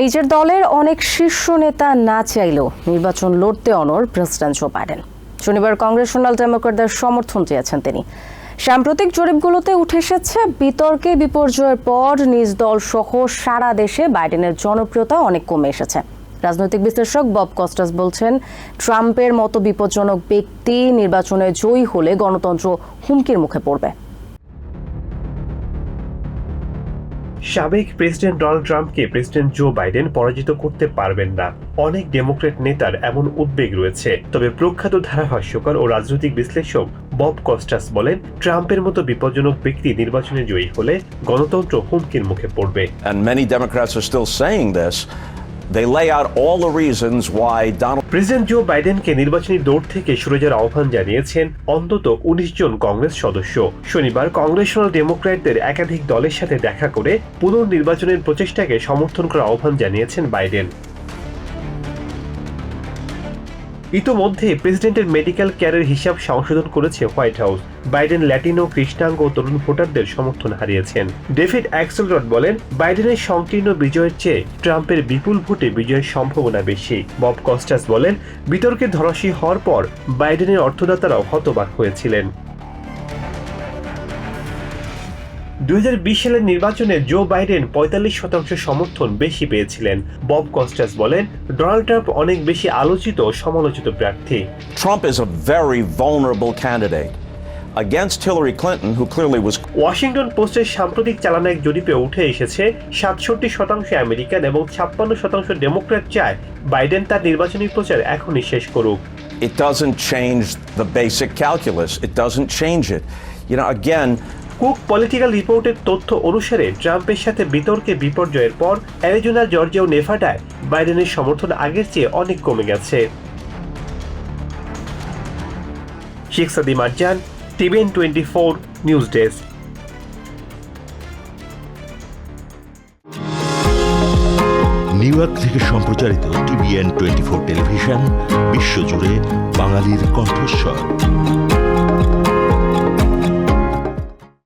নিজের দলের অনেক শীর্ষ নেতা না চাইলেও নির্বাচন লড়তে অনর প্রেসিডেন্ট জো বাইডেন। শনিবার কংগ্রেশনাল ডেমোক্রেটদের সমর্থন চেয়েছেন তিনি। সাম্প্রতিক জরিপগুলোতে উঠে এসেছে, বিতর্কে বিপর্যয়ের পর নিজ দল সহ সারা দেশে বাইডেনের জনপ্রিয়তা অনেক কমে এসেছে। রাজনৈতিক বিশ্লেষক বব কস্টাস বলছেন, ট্রাম্পের মতো বিপজ্জনক ব্যক্তি নির্বাচনে জয়ী হলে গণতন্ত্র হুমকির মুখে পড়বে। সাবেক প্রেসিডেন্ট ডোনাল্ড ট্রাম্পকে প্রেসিডেন্ট জো বাইডেন পরাজিত করতে পারবেন না। অনেক ডেমোক্রেট নেতার এমন উদ্বেগ রয়েছে। তবে প্রখ্যাত ধারাভাষ্যকার ও রাজনৈতিক বিশ্লেষক বব কস্টাস বলেন, ট্রাম্পের মতো বিপজ্জনক ব্যক্তি নির্বাচনে জয়ী হলে গণতন্ত্র হুমকির মুখে পড়বে। They lay out all the reasons why Donald president Joe বাইডেনকে নির্বাচনী দৌড় থেকে সরে যাওয়ার আহ্বান জানিয়েছেন অন্তত উনিশ জন কংগ্রেস সদস্য। শনিবার কংগ্রেশনাল ডেমোক্র্যাটদের একাধিক দলের সাথে দেখা করে পুনর্নির্বাচনের প্রচেষ্টাকে সমর্থন করার আহ্বান জানিয়েছেন বাইডেন। ইতোমধ্যে প্রেসিডেন্টের মেডিকেল কেয়ারের হিসাব সংশোধন করেছে হোয়াইট হাউস। বাইডেন ল্যাটিনো কৃষ্ণাঙ্গ ও তরুণ ভোটারদের সমর্থন হারিয়েছেন। ডেভিড অ্যাক্সেলরড বলেন, বাইডেনের সংকীর্ণ বিজয়ের চেয়ে ট্রাম্পের বিপুল ভোটে বিজয়ের সম্ভাবনা বেশি। বব কস্টাস বলেন, বিতর্কে ধরাশী হওয়ার পর বাইডেনের অর্থদাতারাও হতবাক হয়েছিলেন। দুই সালের নির্বাচনে জো বাইডেন পঁয়তাল্লিশ শতাংশ সমর্থন বেশি পেয়েছিলেন বব কস্টাস বলেন ডোনাল্ড ট্রাম্প অনেক বেশি আলোচিত সমালোচিত প্রার্থী Trump is a very vulnerable candidate against Hillary Clinton, who clearly was Washington পোস্টের সাম্প্রতিক চালানো এক জরিপে উঠে এসেছে সাতষট্টি শতাংশ আমেরিকান এবং ছাপ্পান্ন শতাংশ ডেমোক্র্যাট চায় বাইডেন তার নির্বাচনী প্রচার এখনই শেষ করুক it doesn't change the basic calculus. It doesn't change it. You know, again, Cook political রিপোর্টের তথ্য অনুসারে ট্রাম্পের সাথে বিতর্কে বিপর্যয়ের পর অ্যারিজোনা জর্জিয়া ও নেভাডায় বাইডেনের সমর্থন আগের চেয়ে অনেক কমে গেছে। Sheikh Sadi Marjan TVN twenty four news desk. New York থেকে সম্প্রচারিত টিভিএন টোয়েন্টি ফোর টেলিভিশন, বিশ্বজুড়ে বাঙালির কণ্ঠস্বর।